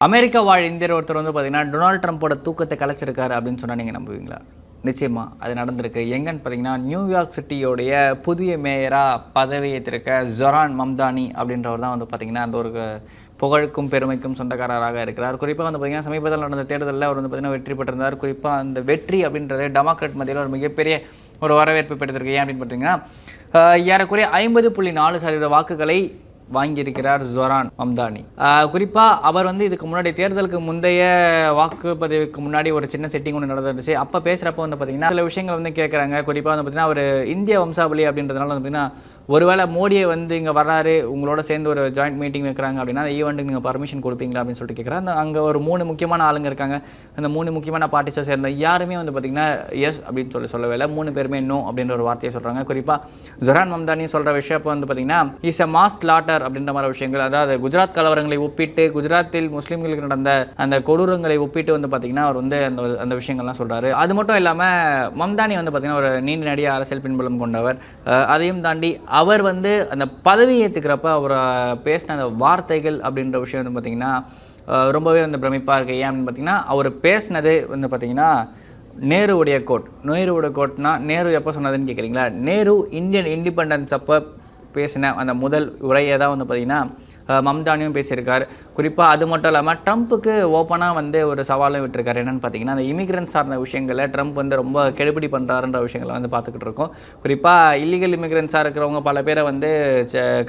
America வாழ் இந்தியர் ஒருத்தர் வந்து பார்த்தீங்கன்னா டொனால்ட் ட்ரம்ப்போட தூக்கத்தை கலைச்சிருக்காரு அப்படின்னு சொன்னால் நீங்கள் நம்புவீங்களா? நிச்சயமாக அது நடந்திருக்கு. எங்கன்னு பார்த்தீங்கன்னா நியூயார்க் சிட்டியோடைய புதிய மேயராக பதவியேற்றிருக்க ஜொரான் மம்தானி அப்படின்றவர் தான் வந்து பார்த்தீங்கன்னா அந்த ஒரு புகழுக்கும் பெருமைக்கும் சொந்தக்காரராக இருக்கிறார். குறிப்பாக வந்து பார்த்தீங்கன்னா சமீபத்தில் நடந்த தேர்தலில் அவர் வந்து பார்த்தீங்கன்னா வெற்றி பெற்றிருந்தார். குறிப்பாக அந்த வெற்றி அப்படின்றது டெமோக்ராட் மத்தியில் ஒரு மிகப்பெரிய ஒரு வரவேற்பு பெற்றிருக்கு. ஏன் அப்படின்னு பார்த்தீங்கன்னா ஏறக்குறைய ஐம்பது புள்ளி நாலு சதவீத வாக்குகளை வாங்கியிருக்கிறார் ஜொரான் மம்தானி. ஆஹ் குறிப்பா அவர் வந்து இதுக்கு முன்னாடி தேர்தலுக்கு முந்தைய வாக்குப்பதிவுக்கு முன்னாடி ஒரு சின்ன செட்டிங் ஒன்று நடந்துருச்சு அப்போ பேசுகிறப்ப வந்து பார்த்தீங்கன்னா சில விஷயங்கள் வந்து கேட்குறாங்க குறிப்பாக வந்து பார்த்தீங்கன்னா அவர் இந்திய வம்சாவளி அப்படின்றதுனால வந்து பார்த்தீங்கன்னா ஒருவேளை மோடியை வந்து இங்கே வர்றாரு உங்களோட சேர்ந்து ஒரு ஜாயிண்ட் மீட்டிங் வைக்கிறாங்க அப்படின்னா அந்த ஈவெண்ட்டுக்கு நீங்கள் பர்மிஷன் கொடுப்பீங்களா அப்படின்னு சொல்லிட்டு கேட்குறாங்க அந்த அங்கே ஒரு மூணு முக்கியமான ஆளுங்க இருக்காங்க. அந்த மூணு முக்கியமான பார்ட்டிஸை சேர்ந்த யாருமே வந்து பார்த்தீங்கன்னா எஸ் அப்படின்னு சொல்லி சொல்லவே இல்லை. மூணு பேருமே நோ அப்படின்ற ஒரு வார்த்தையை சொல்கிறாங்க குறிப்பாக ஜொரான் மம்தானி சொல்கிற விஷயம் வந்து பார்த்தீங்கன்னா இஸ் அ மாஸ் லாட்டர் அப்படின்ற மாதிரி விஷயங்கள் அதாவது குஜராத் கலவரங்களை ஒப்பிட்டு குஜராத்தில் முஸ்லீம்களுக்கு நடந்த அந்த கொடூரங்களை ஒப்பிட்டு வந்து பார்த்தீங்கன்னா அவர் வந்து அந்த அந்த விஷயங்கள்லாம் சொல்கிறாரு அது மட்டும் இல்லாமல் மம்தானி வந்து பார்த்தீங்கன்னா ஒரு நீண்ட நடிக அரசியல் பின்புலம் கொண்டவர். அதையும் தாண்டி அவர் வந்து அந்த பதவி ஏற்றுக்கிறப்ப அவர் பேசின அந்த வார்த்தைகள் அப்படின்ற விஷயம் வந்து பார்த்தீங்கன்னா ரொம்பவே வந்து பிரமிப்பாக இருக்கு. ஏன் அப்படின்னு பார்த்தீங்கன்னா அவர் பேசினது வந்து பார்த்தீங்கன்னா நேருவுடைய கோட். நேருவுடைய கோட்னா நேரு எப்போ சொன்னதுன்னு கேட்குறீங்களா நேரு இந்தியன் இண்டிபெண்டன்ஸ் அப்போ பேசின அந்த முதல் உரையை தான் வந்து பார்த்தீங்கன்னா மம்தானியும் பேசியிருக்கார். குறிப்பாக அது மட்டும் இல்லாமல் ட்ரம்ப்புக்கு ஓப்பனாக வந்து ஒரு சவாலும் விட்டுருக்காரு. என்னென்னு பார்த்தீங்கன்னா அந்த இமிகிரன்ட் சார்ந்த விஷயங்களை ட்ரம்ப் வந்து ரொம்ப கெடுபிடி பண்ணுறாருன்ற விஷயங்களை வந்து பார்த்துக்கிட்டு இருக்கோம். குறிப்பாக இல்லீகல் இமிகிரன்ஸாக இருக்கிறவங்க பல பேரை வந்து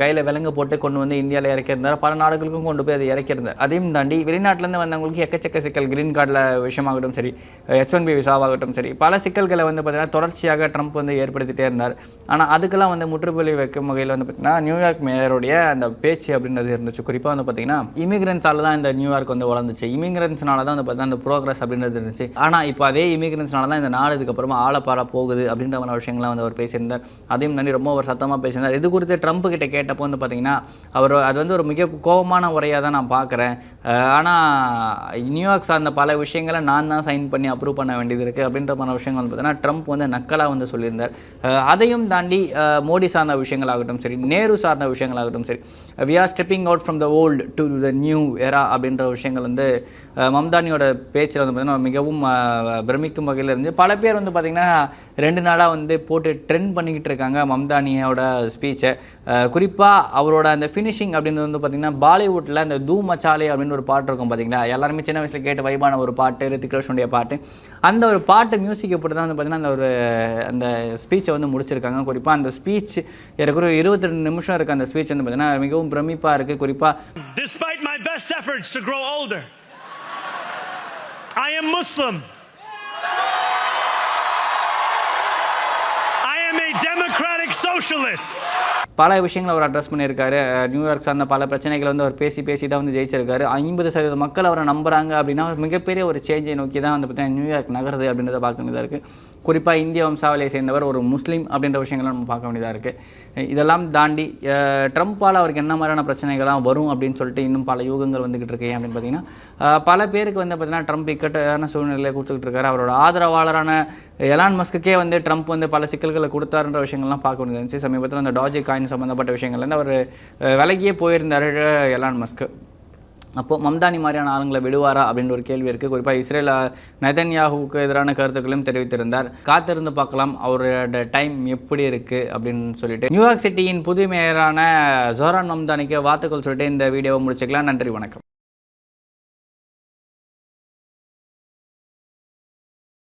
கையில் விலங்கு போட்டு கொண்டு வந்து இந்தியாவில் இறக்கியிருந்தார் பல நாடுகளுக்கும் கொண்டு போய் அதை இறக்கியிருந்தார் அதையும் தாண்டி வெளிநாட்டிலேருந்து வந்தவங்களுக்கு எக்கச்சக்க சிக்கல். கிரீன் கார்டில் விஷயமாகட்டும் சரி ஹெச் ஒன் பி விசாவாகட்டும் சரி பல சிக்கல்களை வந்து பார்த்திங்கன்னா தொடர்ச்சியாக ட்ரம்ப் வந்து ஏற்படுத்திட்டே இருந்தார். ஆனால் அதுக்கெல்லாம் வந்து முற்றுப்புள்ளி வைக்கும் வகையில் வந்து பார்த்தீங்கன்னா நியூயார்க் மேயருடைய அந்த பேச்சு அப்படின்றது இருந்துச்சு. குறிப்பாக வந்து பார்த்தீங்கன்னா இமிகிரன்ஸால தான் இந்த நியூயார்க் வந்து வளர்ந்துச்சு. இமிகிரன்ஸ்னால தான் வந்து பார்த்தீங்கன்னா அந்த ப்ரோக்ரஸ் அப்படின்றது இருந்துச்சு. ஆனால் இப்போ அதே இமிகிரன்ஸ்னால தான் இந்த நாடு இதுக்கப்புறமா ஆழப்பாரா போகுது அப்படின்ற மாதிரி விஷயங்கள்லாம் வந்து அவர் பேசியிருந்தார். அதையும் தாண்டி ரொம்ப ஒரு சத்தமாக பேசியிருந்தார். இது குறித்து ட்ரம்ப் கிட்ட கேட்டப்போ வந்து பார்த்தீங்கன்னா அவர் அது வந்து ஒரு மிக கோபமான உரையாக தான் நான் பார்க்குறேன் ஆனால் நியூயார்க் சார்ந்த பல விஷயங்களை நான் தான் சைன் பண்ணி அப்ரூவ் பண்ண வேண்டியது இருக்குது அப்படின்ற விஷயங்கள் வந்து பார்த்தீங்கன்னா ட்ரம்ப் வந்து நக்கலாக வந்து சொல்லியிருந்தார். அதையும் தாண்டி மோடி சார்ந்த விஷயங்களாகட்டும் சரி நேரு சார்ந்த விஷயங்களாகட்டும் சரி we are stepping out from the old to the new era அப்படின்ற விஷயங்கள் வந்து மம்தானியோட பேச்சில் வந்து பார்த்தீங்கன்னா மிகவும் பிரமிக்கும் வகையில் இருந்துச்சு. பல பேர் வந்து பார்த்திங்கன்னா ரெண்டு நாளாக வந்து போட்டு ட்ரெண்ட் பண்ணிக்கிட்டு இருக்காங்க மம்தானியோட ஸ்பீச்சை குறிப்பாக அவரோட அந்த ஃபினிஷிங் அப்படின்றது வந்து பார்த்திங்கன்னா பாலிவுட்டில் அந்த தூ மச்சாலே அப்படின்னு ஒரு பாட்டு இருக்கும் பார்த்தீங்களா? எல்லாருமே சின்ன வயசில் கேட்டு வைபான ஒரு பாட்டு ரித்திக் ரோஷனுடைய பாட்டு. அந்த ஒரு பாட்டு மியூசிக் போட்டு தான் வந்து பார்த்திங்கன்னா அந்த ஒரு அந்த ஸ்பீச்சை வந்து முடிச்சிருக்காங்க. குறிப்பாக அந்த ஸ்பீச் ஏறக்குறைய இருபத்தி ரெண்டு நிமிஷம் இருக்க அந்த ஸ்பீச் வந்து பார்த்திங்கன்னா மிகவும் பிரமிப்பாக இருக்குது குறிப்பாக Despite my best efforts to grow older, I am Muslim. I am a democratic socialist. பல விஷயங்களை அவர் அட்ரஸ் பண்ணியிருக்காரு நியூயார்க் சார்ந்த பல பிரச்சனைகளை வந்து அவர் பேசி பேசி தான் வந்து ஜெயிச்சிருக்காரு ஐம்பது சதவீத மக்கள் அவரை நம்புறாங்க அப்படின்னா மிகப்பெரிய ஒரு சேஞ்சை நோக்கி தான் வந்து பார்த்தீங்கன்னா நியூயார்க் நகருது அப்படின்றத பார்க்க வேண்டியதாக இருக்குது குறிப்பாக இந்திய வம்சாவளியை சேர்ந்தவர் ஒரு முஸ்லீம் அப்படின்ற விஷயங்களை நம்ம பார்க்க வேண்டியதாக இருக்குது இதெல்லாம் தாண்டி ட்ரம்ப்பால் அவருக்கு என்ன மாதிரியான பிரச்சனைகள்லாம் வரும் அப்படின்னு சொல்லிட்டு இன்னும் பல யூகங்கள் வந்துகிட்டு இருக்கு அப்படின்னு பார்த்தீங்கன்னா பல பேருக்கு வந்து பார்த்தீங்கன்னா ட்ரம்ப் இக்கட்டான சூழ்நிலையை கொடுத்துக்கிட்டு இருக்காரு. அவரோட ஆதரவாளரான எலான் மஸ்க்குக்கே வந்து ட்ரம்ப் வந்து பல சிக்கல்களை கொடுத்தாருன்ற விஷயங்கள்லாம் பார்க்க வேண்டியது இருந்துச்சு. சமீபத்தில் அந்த டாஜி காயின் சம்மந்தப்பட்ட விஷயங்கள்லேருந்து அவர் விலகியே போயிருந்தார் எலான் மஸ்க்கு அப்போது மம்தானி மாதிரியான ஆளுங்களை விடுவாரா அப்படின்ற ஒரு கேள்வி இருக்குது குறிப்பாக இஸ்ரேல் நெதன்யாஹுவுக்கு எதிரான கருத்துக்களையும் தெரிவித்திருந்தார். காத்திருந்து பார்க்கலாம் அவரோட டைம் எப்படி இருக்குது அப்படின்னு சொல்லிட்டு. நியூயார்க் சிட்டியின் புது மேயரான ஜோரான் மம்தானிக்கு வாத்துக்கள் சொல்லிட்டு இந்த வீடியோவை முடிச்சுக்கலாம். நன்றி வணக்கம்.